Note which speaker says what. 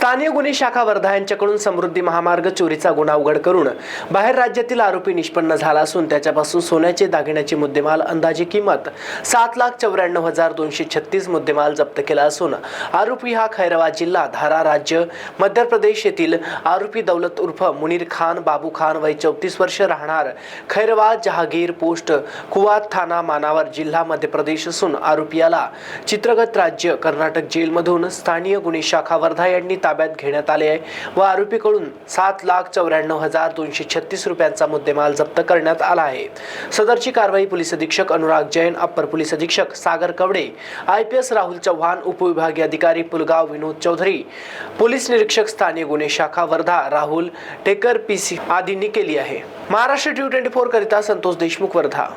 Speaker 1: स्थानीय गुन्हे शाखा वर्धा यांच्याकडून समृद्धी महामार्ग चोरीचा गुन्हा उघड करून बाहेर राज्यातील आरोपी निष्पन्न झाला असून त्याच्यापासून सोन्याचे दागिन्याची मुद्देमाल अंदाजे किंमत सात लाख चौऱ्याण्णव हजार दोनशे छत्तीस मुद्देमाल जप्त केला असून आरोपी हा खैरवा जिल्हा धारा राज्य मध्य प्रदेश येथील आरोपी दौलत उर्फ मुनीर खान बाबू खान वय चौतीस वर्ष राहणार खैरवा जहागीर पोस्ट कुवात थाना मानावर जिल्हा मध्य प्रदेश असून आरोपी याला चित्रगत राज्य कर्नाटक जेलमधून स्थानीय गुन्हे शाखा वर्धा यांनी ताब्यात घेण्यात आले आहे. व आरोपीकडून सात लाख चौऱ्याण्णव हजार दोनशे छत्तीस रुपयांचा मुद्देमाल जप्त करण्यात आला आहे. सदरची कारवाई पोलीस अधीक्षक अनुराग जैन अप्पर पोलीस अधीक्षक Sagar Kawade I P S Rahul Chavan उपविभागीय अधिकारी पुलगाव विनोद चौधरी पोलीस निरीक्षक स्थानीय गुन्हे शाखा वर्धा राहुल टेकर पी सी आदींनी केली आहे. महाराष्ट्र टी ट्वेंटी फोर करिता संतोष देशमुख वर्धा.